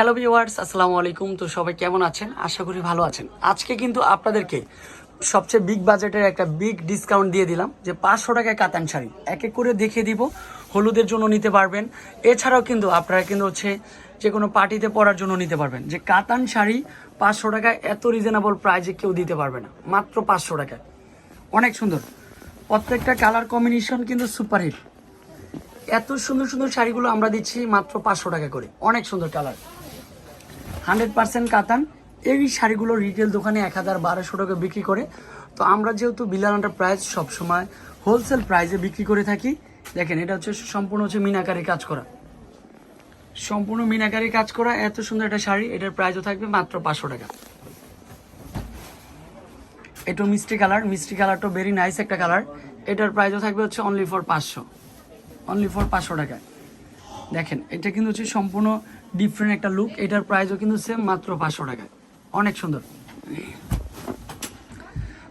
Hello viewers আসসালামু আলাইকুম। তো সবাই কেমন আছেন? আশা করি ভালো আছেন। আজকে কিন্তু আপনাদেরকে সবচেয়ে বিগ বাজেটের একটা বিগ ডিসকাউন্ট দিয়ে দিলাম, যে পাঁচশো টাকায় কাতান শাড়ি। এক এক করে দেখিয়ে দিব, হলুদের জন্য নিতে পারবেন। এছাড়াও কিন্তু আপনারা কিন্তু হচ্ছে যে কোনো পার্টিতে পরার জন্য নিতে পারবেন। যে কাতান শাড়ি পাঁচশো টাকায় এত রিজনেবল প্রাইজে কেউ দিতে পারবে না। মাত্র পাঁচশো টাকায়। অনেক সুন্দর। প্রত্যেকটা কালার কম্বিনেশন কিন্তু সুপারহিট এত সুন্দর সুন্দর শাড়িগুলো আমরা দিচ্ছি মাত্র পাঁচশো টাকা করে। অনেক সুন্দর কালার হান্ড্রেড পার্সেন্ট কাতান। এই শাড়িগুলো রিটেল দোকানে এক হাজার বারোশো টাকা বিক্রি করে। তো আমরা যেহেতু বিলাল প্রাইস সবসময় হোলসেল প্রাইসে বিক্রি করে থাকি, দেখেন এটা হচ্ছে সম্পূর্ণ হচ্ছে মিনাকারি কাজ করা। সম্পূর্ণ মিনাকারি কাজ করা, এত সুন্দর একটা শাড়ি, এটার প্রাইসও থাকবে মাত্র পাঁচশো টাকা। এটা মিষ্টি কালার, মিষ্টি কালারটা ভেরি নাইস একটা কালার। এটার প্রাইসও থাকবে হচ্ছে অনলি ফর পাঁচশো। অনলি ফর পাঁচশো টাকায়। দেখেন, এটা কিন্তু হচ্ছে সম্পূর্ণ ডিফারেন্ট একটা লুক এটার প্রাইসও কিন্তু সেম মাত্র পাঁচশো টাকায়। অনেক সুন্দর।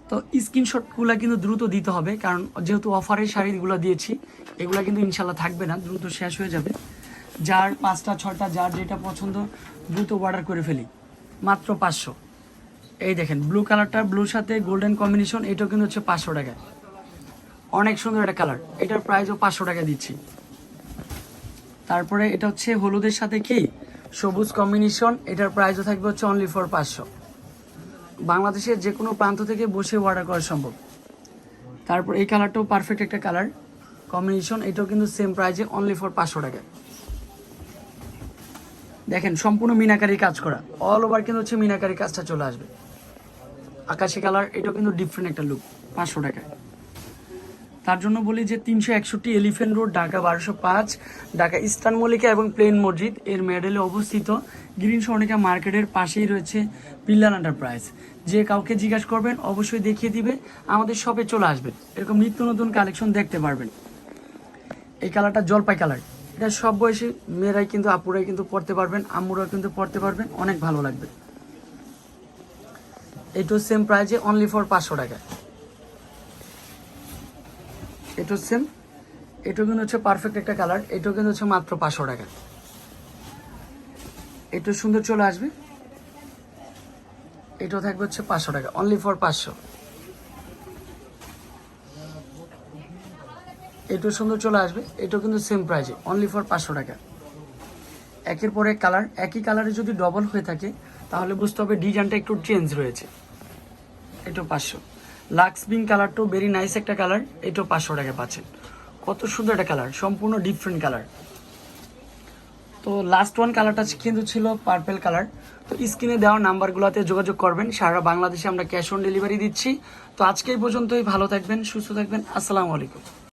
তো স্ক্রিনশটগুলো কিন্তু দ্রুত দিতে হবে, কারণ যেহেতু অফারের শাড়িগুলো দিয়েছি, এগুলো কিন্তু ইনশাল্লাহ থাকবে না, দ্রুত শেষ হয়ে যাবে। যার পাঁচটা ছটা যার যেটা পছন্দ, দ্রুত অর্ডার করে ফেলি। মাত্র পাঁচশো। এই দেখেন ব্লু কালারটা ব্লুর সাথে গোল্ডেন কম্বিনেশন এটাও কিন্তু হচ্ছে পাঁচশো টাকায়। অনেক সুন্দর একটা কালার এটার প্রাইসও পাঁচশো টাকা দিচ্ছি। তারপরে এটা হচ্ছে হলুদের সাথে কি? সবুজ কম্বিনেশন এটার প্রাইসও থাকবে হচ্ছে অনলি ফর পাঁচশো। বাংলাদেশের যে কোনো প্রান্ত থেকে বসে অর্ডার করা সম্ভব। তারপর এই কালারটাও পারফেক্ট একটা কালার কম্বিনেশন এটাও কিন্তু সেম প্রাইসে অনলি ফর পাঁচশো টাকা দেখেন, সম্পূর্ণ মিনাকারি কাজ করা। অল ওভার কিন্তু হচ্ছে মিনাকারি কাজটা চলে আসবে। আকাশি কালার এটাও কিন্তু ডিফারেন্ট একটা লুক পাঁচশো টাকায়। তার জন্য বলি যে তিনশো একষট্টি এলিফেন্ট রোড, ঢাকা বারোশো পাঁচ, ঢাকা ইস্টার্ন মল্লিকা এবং প্লেন মসজিদ এর মেডেলে অবস্থিত। গ্রিন সর্ণিকা মার্কেটের পাশেই রয়েছে পিল্লান এন্টারপ্রাইজ। যে কাউকে জিজ্ঞাসা করবেন, অবশ্যই দেখিয়ে দিবে। আমাদের শপে চলে আসবেন। এরকম নিত্য নতুন কালেকশন দেখতে পারবেন। এই কালারটা জলপাই কালার। এটা সব বয়সী মেয়েরাই কিন্তু, আপুরাই কিন্তু পড়তে পারবেন, আম্মুরাও কিন্তু পড়তে পারবেন। অনেক ভালো লাগবে। এটাও সেম প্রাইজে অনলি ফর পাঁচশো টাকা এটা সেম এটাও কিন্তু হচ্ছে পারফেক্ট একটা কালার এটাও কিন্তু হচ্ছে মাত্র পাঁচশো টাকা। এটা সুন্দর চলে আসবে। এটাও থাকবে হচ্ছে পাঁচশো টাকা অনলি ফর পাঁচশো। এটাও সুন্দর চলে আসবে এটাও কিন্তু সেম প্রাইজে অনলি ফর পাঁচশো টাকা। একের পরে কালার একই কালারে যদি ডবল হয়ে থাকে, তাহলে বুঝতে হবে ডিজাইনটা একটু চেঞ্জ রয়েছে। এটাও পাঁচশো। লাক্স কালারটাও ভেরি নাইস একটা কালার এটাও পাঁচশো টাকা পাচ্ছেন। কত সুন্দর একটা কালার সম্পূর্ণ ডিফারেন্ট কালার তো লাস্ট ওয়ান কালারটা কিন্তু ছিল পার্পেল কালার তো স্ক্রিনে দেওয়া নাম্বারগুলোতে যোগাযোগ করবেন, সারা বাংলাদেশে আমরা ক্যাশ অন ডেলিভারি দিচ্ছি। তো আজকে এই পর্যন্তই, ভালো থাকবেন, সুস্থ থাকবেন, আসসালামু আলাইকুম।